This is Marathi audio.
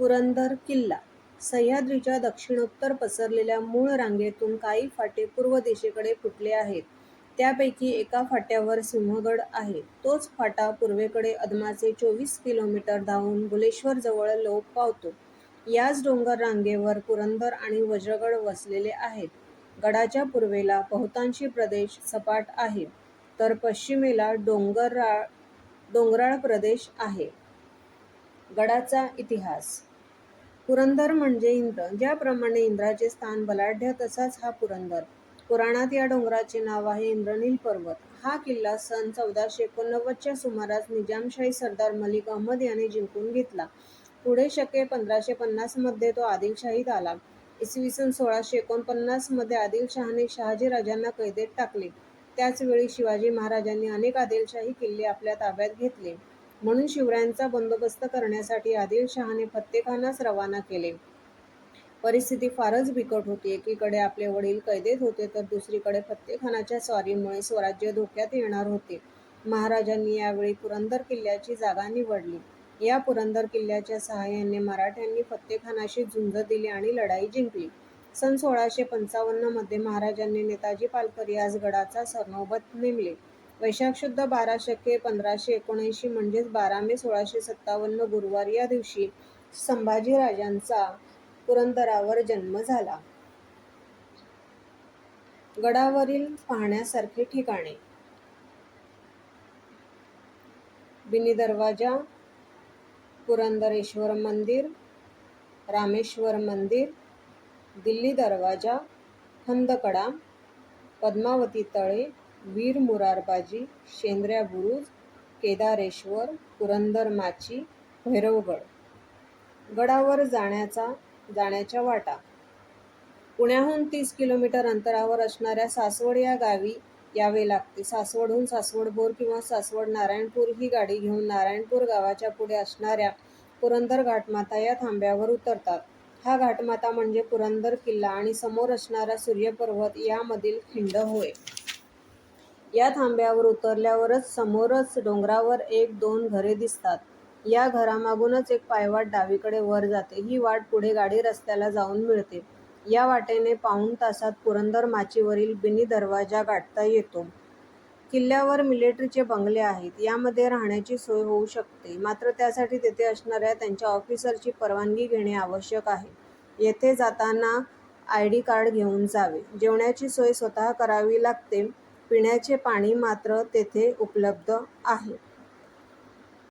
पुरंदर किल्ला सह्याद्रीच्या दक्षिणोत्तर पसरलेल्या मूळ रांगेतून काही फाटे पूर्व दिशेकडे फुटले आहेत. त्यापैकी एका फाट्यावर सिंहगड आहे. तोच फाटा पूर्वेकडे अदमाचे चोवीस किलोमीटर धावून बुलेश्वरजवळ लोप पावतो. याच डोंगर रांगेवर पुरंदर आणि वज्रगड वसलेले आहेत. गडाच्या पूर्वेला बहुतांशी प्रदेश सपाट आहे, तर पश्चिमेला डोंगराळ प्रदेश आहे. गडाचा इतिहास पुरंदर म्हणजे इंद्र. ज्याप्रमाणे इंद्राचे स्थान बलाढ्य तसाच हा पुरंदर. पुराणात या डोंगराचे नाव आहे इंद्रनील पर्वत. हा किल्ला सन चौदाशे एकोणनव्वदच्या सुमारास निजामशाही सरदार मलिक अहमद याने जिंकून घेतला. पुढे शके पंधराशे पन्नासमध्ये तो आदिलशाहीत आला. इसवी सन सोळाशे एकोणपन्नासमध्ये आदिलशहाने शहाजीराजांना कैदेत टाकले. त्याचवेळी शिवाजी महाराजांनी अनेक आदिलशाही किल्ले आपल्या ताब्यात घेतले. म्हणून शिवरायांचा बंदोबस्त करण्यासाठी आदिलशहाने फत्तेखानास रवाना केले. परिस्थिती फारच बिकट होती. एकीकडे आपले वडील कैदेत होते तर दुसरीकडे फत्तेखानाच्या स्वारीमुळे स्वराज्य धोक्यात येणार होते. महाराजांनी यावेळी पुरंदर किल्ल्याची जागा निवडली. या पुरंदर किल्ल्याच्या सहाय्याने मराठ्यांनी फत्तेखानाशी झुंज दिली आणि लढाई जिंकली. सन सोळाशे पंचावन्नमध्ये महाराजांनी नेताजी पालकर याच गडाचा सरनोबत नेमले. वैशाख शुद्ध बारा शके पंधराशे एकोणऐंशी म्हणजेच बारा मे सोळाशे सत्तावन्न गुरुवार या दिवशी संभाजीराजांचा पुरंदरावर जन्म झाला. गडावरील पाहण्यासारखी ठिकाणे बिनी दरवाजा, पुरंदरेश्वर मंदिर, रामेश्वर मंदिर, दिल्ली दरवाजा, खंदकडा, पद्मावती तळे, वीर मुरारबाजी, शेंद्र्या बुरुज, केदारेश्वर, पुरंदर माची, भैरवगड. गडावर जाण्याचा जाण्याच्या वाटा पुण्याहून तीस किलोमीटर अंतरावर असणाऱ्या सासवड या गावी यावे लागते. सासवडहून सासवड-बोर किंवा सासवड-नारायणपूर ही गाडी घेऊन नारायणपूर गावाच्या पुढे असणाऱ्या पुरंदर घाटमाता या थांब्यावर उतरतात. हा घाटमाता म्हणजे पुरंदर किल्ला आणि समोर असणारा सूर्यपर्वत यामधील खिंड होय. या थांब्यावर उतरल्यावरच समोरच डोंगरावर एक दोन घरे दिसतात. या घरामागूनच एक पायवाट डावीकडे वर जाते. ही वाट पुढे गाडी रस्त्याला जाऊन मिळते. या वाटेने पाऊण तासात पुरंदर माचीवरील बिनी दरवाजा गाठता येतो. किल्ल्यावर मिलिटरीचे बंगले आहेत. यामध्ये राहण्याची सोय होऊ शकते. मात्र त्यासाठी तेथे असणाऱ्या त्यांच्या ऑफिसरची परवानगी घेणे आवश्यक आहे. येथे जाताना आय डी कार्ड घेऊन जावे. जेवणाची सोय स्वतः करावी लागते. पिण्याचे पाणी मात्र तेथे उपलब्ध आहे.